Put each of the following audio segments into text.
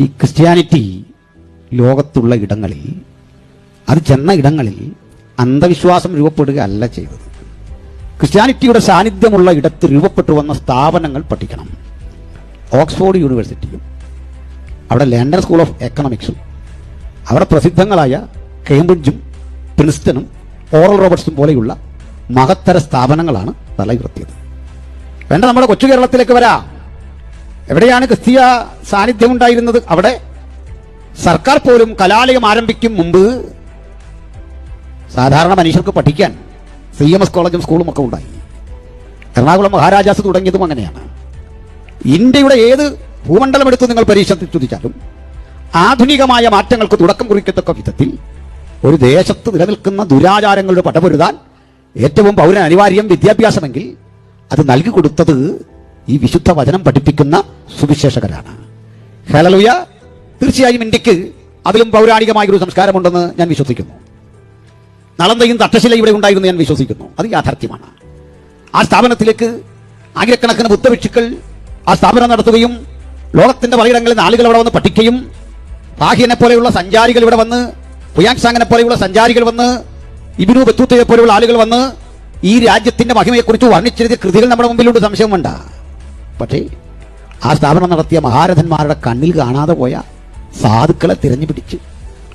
ഈ ക്രിസ്ത്യാനിറ്റി ലോകത്തുള്ള ഇടങ്ങളിൽ അത് ചെന്ന ഇടങ്ങളിൽ അന്ധവിശ്വാസം രൂപപ്പെടുക അല്ല ചെയ്തത്. ക്രിസ്ത്യാനിറ്റിയുടെ സാന്നിധ്യമുള്ള ഇടത്ത് രൂപപ്പെട്ടു വന്ന സ്ഥാപനങ്ങൾ പഠിക്കണം. ഓക്സ്ഫോർഡ് യൂണിവേഴ്സിറ്റിയും അവിടെ ലണ്ടൻ സ്കൂൾ ഓഫ് എക്കണോമിക്സും അവിടെ പ്രസിദ്ധങ്ങളായ കേംബ്രിഡ്ജും പ്രിൻസ്റ്റനും ഓറൽ റോബർട്ട്സും പോലെയുള്ള മഹത്തര സ്ഥാപനങ്ങളാണ് തലയുയർത്തിയത്. വേണ്ട നമ്മുടെ കൊച്ചു കേരളത്തിലേക്ക് വരാം. എവിടെയാണ് ക്രിസ്തീയ സാന്നിധ്യം ഉണ്ടായിരുന്നത് അവിടെ സർക്കാർ പോലും കലാലയം ആരംഭിക്കും മുമ്പ് സാധാരണ മനുഷ്യർക്ക് പഠിക്കാൻ സി എം എസ് കോളേജും സ്കൂളും ഒക്കെ ഉണ്ടായി. എറണാകുളം മഹാരാജാസ് തുടങ്ങിയതും അങ്ങനെയാണ്. ഇന്ത്യയുടെ ഏത് ഭൂമണ്ഡലം എടുത്ത് നിങ്ങൾ പരീക്ഷത്തിൽ ചോദിച്ചാലും ആധുനികമായ മാറ്റങ്ങൾക്ക് തുടക്കം കുറിക്കത്തക്ക വിധത്തിൽ ഒരു ദേശത്ത് നിലനിൽക്കുന്ന ദുരാചാരങ്ങളുടെ പടപൊരുതാൻ ഏറ്റവും പൗരൻ അനിവാര്യം വിദ്യാഭ്യാസമെങ്കിൽ അത് നൽകി കൊടുത്തത് ഈ വിശുദ്ധ വചനം പഠിപ്പിക്കുന്ന സുവിശേഷകരാണ്. ഹലലുയ തീർച്ചയായും ഇന്ത്യയ്ക്ക് അതിലും പൗരാണികമായ ഒരു സംസ്കാരമുണ്ടെന്ന് ഞാൻ വിശ്വസിക്കുന്നു. നളന്തയും തട്ടശില ഇവിടെ ഉണ്ടായിരുന്നു ഞാൻ വിശ്വസിക്കുന്നു. അത് യാഥാർത്ഥ്യമാണ്. ആ സ്ഥാപനത്തിലേക്ക് ആയിരക്കണക്കിന് ബുദ്ധഭിക്ഷുക്കൾ ആ സ്ഥാപനം നടത്തുകയും ലോകത്തിന്റെ പലയിടങ്ങളിൽ ആളുകൾ അവിടെ വന്ന് പഠിക്കുകയും ഫാഹിയനെ പോലെയുള്ള സഞ്ചാരികൾ ഇവിടെ വന്ന് പുയാങ്സാങ്ങിനെ പോലെയുള്ള സഞ്ചാരികൾ വന്ന് ഇബിനു ബത്തൂത്തയെ പോലെയുള്ള ആളുകൾ വന്ന് ഈ രാജ്യത്തിന്റെ മഹിമയെക്കുറിച്ച് വർണിച്ചെഴുതിയ കൃതികൾ നമ്മുടെ മുമ്പിലുണ്ട് സംശയം വേണ്ട പക്ഷേ ആ സ്ഥാപനം നടത്തിയ മഹാരഥന്മാരുടെ കണ്ണിൽ കാണാതെ പോയ സാധുക്കളെ തിരഞ്ഞു പിടിച്ച്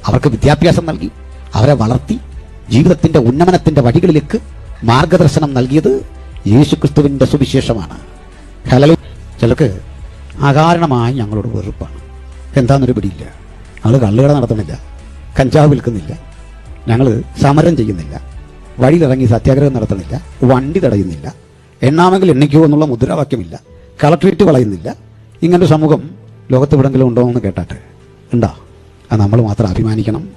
അവർക്ക് വിദ്യാഭ്യാസം നൽകി അവരെ വളർത്തി ജീവിതത്തിന്റെ ഉന്നമനത്തിന്റെ വഴികളിലേക്ക് മാർഗദർശനം നൽകിയത് യേശുക്രിസ്തുവിന്റെ സുവിശേഷമാണ്. ഹലോ ചിലർക്ക് അകാരണമായി ഞങ്ങളോട് വെറുപ്പാണ്. എന്താണെന്നൊരു പിടിയില്ല. ഞങ്ങൾ കള്ളുകട നടത്തുന്നില്ല. കഞ്ചാവ് വിൽക്കുന്നില്ല. ഞങ്ങൾ സമരം ചെയ്യുന്നില്ല. വഴിയിലിറങ്ങി സത്യാഗ്രഹം നടത്തുന്നില്ല. വണ്ടി തടയുന്നില്ല. എണ്ണാമെങ്കിൽ എണ്ണിക്കോ എന്നുള്ള മുദ്രാവാക്യമില്ല. കളക്ട്രേറ്റ് വളയുന്നില്ല ഇങ്ങനൊരു സമൂഹം ലോകത്ത് എവിടെങ്കിലും ഉണ്ടോ എന്ന് കേട്ടാട്ട്. ഉണ്ടോ അത് നമ്മൾ മാത്രം അഭിമാനിക്കണം.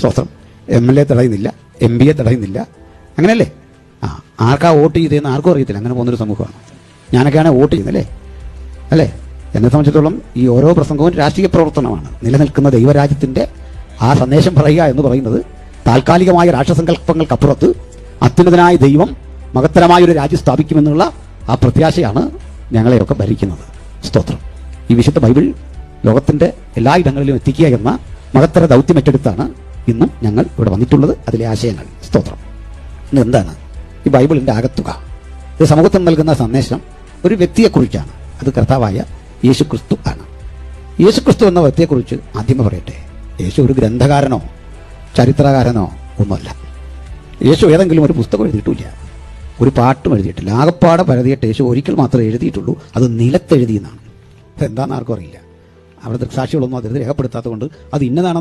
സ്വസ്ഥം. എം എൽ എ തടയുന്നില്ല. എം പി എ തടയുന്നില്ല. അങ്ങനെയല്ലേ? ആ ആർക്കാ വോട്ട് ചെയ്തതെന്ന് ആർക്കും അറിയത്തില്ല. അങ്ങനെ പോകുന്നൊരു സമൂഹമാണ്. ഞാനൊക്കെയാണ് വോട്ട് ചെയ്യുന്നല്ലേ അല്ലേ? എന്നെ സംബന്ധിച്ചിടത്തോളം ഈ ഓരോ പ്രസംഗവും രാഷ്ട്രീയ പ്രവർത്തനമാണ്. നിലനിൽക്കുന്ന ദൈവരാജ്യത്തിന്റെ ആ സന്ദേശം പറയുക എന്ന് പറയുന്നത് താൽക്കാലികമായ രാഷ്ട്രസങ്കല്പങ്ങൾക്കപ്പുറത്ത് അത്യുന്നതനായ ദൈവം മഹത്തരമായ ഒരു രാജ്യം സ്ഥാപിക്കുമെന്നുള്ള ആ പ്രത്യാശയാണ് ഞങ്ങളെയൊക്കെ ഭരിക്കുന്നത്. സ്തോത്രം. ഈ വിശുദ്ധ ബൈബിൾ ലോകത്തിന്റെ എല്ലായിടങ്ങളിലും എത്തിക്കുക എന്ന മഹത്തര ദൗത്യം ഏറ്റെടുത്താണ് ഇന്നും ഞങ്ങൾ ഇവിടെ വന്നിട്ടുള്ളത്. അതിലെ ആശയങ്ങൾ. സ്തോത്രം. ഇന്ന് എന്താണ്? ഈ ബൈബിളിന്റെ ആകത്തുക. ഇത് സമൂഹത്തിന് നൽകുന്ന സന്ദേശം ഒരു വ്യക്തിയെക്കുറിച്ചാണ്. അത് കർത്താവായ യേശു ക്രിസ്തു ആണ്. യേശു ക്രിസ്തു എന്ന വ്യക്തിയെക്കുറിച്ച് ആദ്യമേ പറയട്ടെ. യേശു ഒരു ഗ്രന്ഥകാരനോ ചരിത്രകാരനോ ഒന്നുമല്ല. യേശു ഏതെങ്കിലും ഒരു പുസ്തകം എഴുതിയിട്ടില്ല. ഒരു പാട്ടും എഴുതിയിട്ടില്ല. ആകപ്പാടെ പരതിയിട്ട് യേശു ഒരിക്കൽ മാത്രമേ എഴുതിയിട്ടുള്ളൂ. അത് നിലത്തെഴുതിയെന്നാണ് അതെന്താണെന്ന് ആർക്കും അറിയില്ല. അവിടെ ദൃക്സാക്ഷികളൊന്നും അതിൽ രേഖപ്പെടുത്താത്തതുകൊണ്ട് അത് ഇന്നതാണെന്ന്